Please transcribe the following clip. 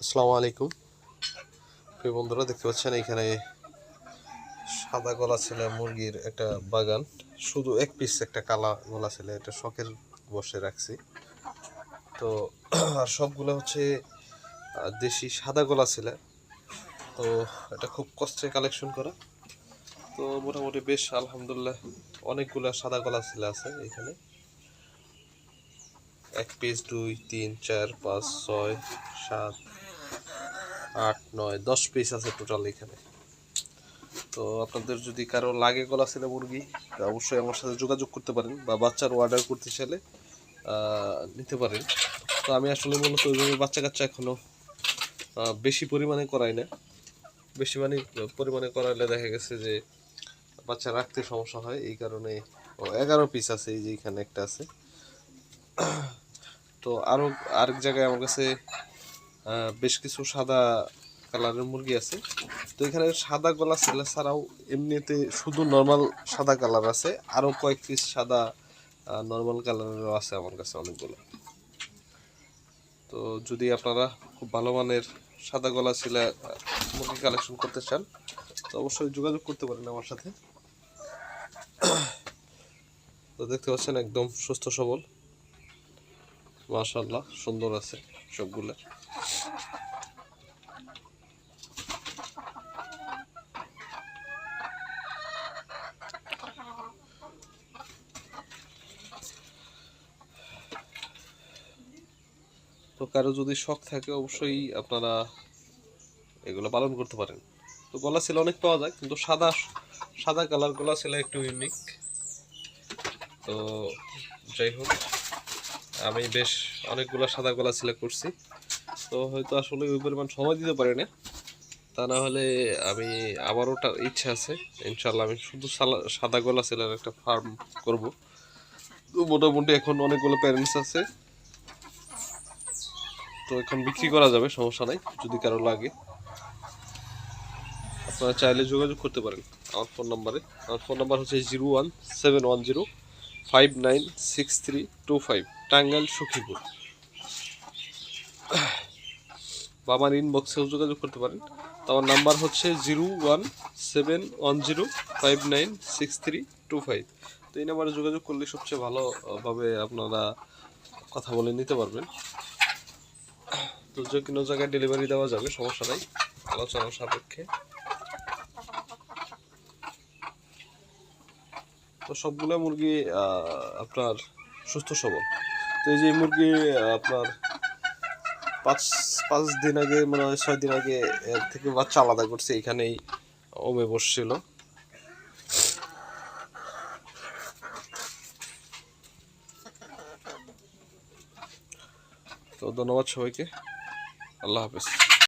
আসসালামু আলাইকুম। প্রিয় বন্ধুরা, দেখতে পাচ্ছেন এখানে সাদা গলা ছেলে মুরগির একটা বাগান। শুধু এক পিস একটা কালা গলা ছেলে, এটা শখের বসে রাখছি। তো, আর সবগুলো হচ্ছে দেশি সাদা গলা ছেলে। তো, এটা খুব কষ্টে কালেকশন করা। তো, মোটামুটি বেশ, আলহামদুলিল্লাহ, অনেকগুলো সাদা গলা ছেলে আছে এখানে। এক পিস দুই, তিন, চার, পাঁচ, ছয়, সাত আট, নয়, দশ পিস আছে টোটাল এখানে। তো আপনাদের যদি কারও লাগে গলা ছেলে মুরগি অবশ্যই আমার সাথে যোগাযোগ করতে পারেন বা বাচ্চার অর্ডার করতে চাইলে নিতে পারেন। তো আমি আসলে মূলত ওইভাবে বাচ্চা কাচ্চা এখনও বেশি পরিমাণে করাই না। বেশি মানে পরিমাণে করাইলে দেখা গেছে যে বাচ্চা রাখতে সমস্যা হয়, এই কারণে এগারো পিস আছে, এই যে এখানে একটা আছে। তো আরও আরেক জায়গায় আমার কাছে বেশ কিছু সাদা কালারের মুরগি আছে। তো এখানে সাদা গলা ছেলে ছাড়াও এমনিতে শুধু নর্মাল সাদা কালার আছে। আরও কয়েক পিস সাদা নর্মাল কালারেরও আছে আমার কাছে অনেকগুলো। তো যদি আপনারা খুব ভালো মানের সাদা গলা ছেলে মুরগি কালেকশন করতে চান, তো অবশ্যই যোগাযোগ করতে পারেন আমার সাথে। তো দেখতে পাচ্ছেন একদম সুস্থ সবল। মাশাল্লাহ সুন্দর আছে সবগুলা। তো কারও যদি শখ থাকে, অবশ্যই আপনারা এগুলো পালন করতে পারেন। তো গলা ছিল অনেক পাওয়া যায়, কিন্তু সাদা সাদা কালার গলা ছিল একটু ইউনিক তো যাই হোক আমি বেশ অনেকগুলো সাদা গলা সিলেক্ট করছি। তো হয়তো আসলে ওই পরিমাণ সময় দিতে পারি না তা না হলে আমি আবারও ইচ্ছা আছে। ইনশাল্লাহ আমি শুধু সাদা গলা ছেলের একটা ফার্ম করব। তো মোটামুটি এখন অনেকগুলো প্যারেন্টস আছে। তো এখন বিক্রি করা যাবে, সমস্যা নাই, যদি কারও লাগে। আপনারা চাইলে যোগাযোগ করতে পারেন আমার ফোন নাম্বারে আমার ফোন নাম্বার হচ্ছে zero one seven one zero five nine six three two five Tangail Sakhipur. বা আমার ইনবক্সেও যোগাযোগ করতে পারেন। তো আমার নাম্বার হচ্ছে zero one seven one zero five nine six three two five তো এই নাম্বারে যোগাযোগ করলে সবচেয়ে ভালোভাবে আপনারা কথা বলে নিতে পারবেন। তো যে কোনো জায়গায় ডেলিভারি দেওয়া যাবে, সমস্যা নাই। আলোচনা সাপেক্ষে। তো সবগুলো মুরগি আপনার সুস্থ সবল। তো এই যে মুরগি, আপনার পাঁচ পাঁচ দিন আগে মানে ছয় দিন আগে এর থেকে বাচ্চা আলাদা করছে, এখানেই ওমে বসছিল। তো ধন্যবাদ সবাইকে। আল্লাহ হাফেজ।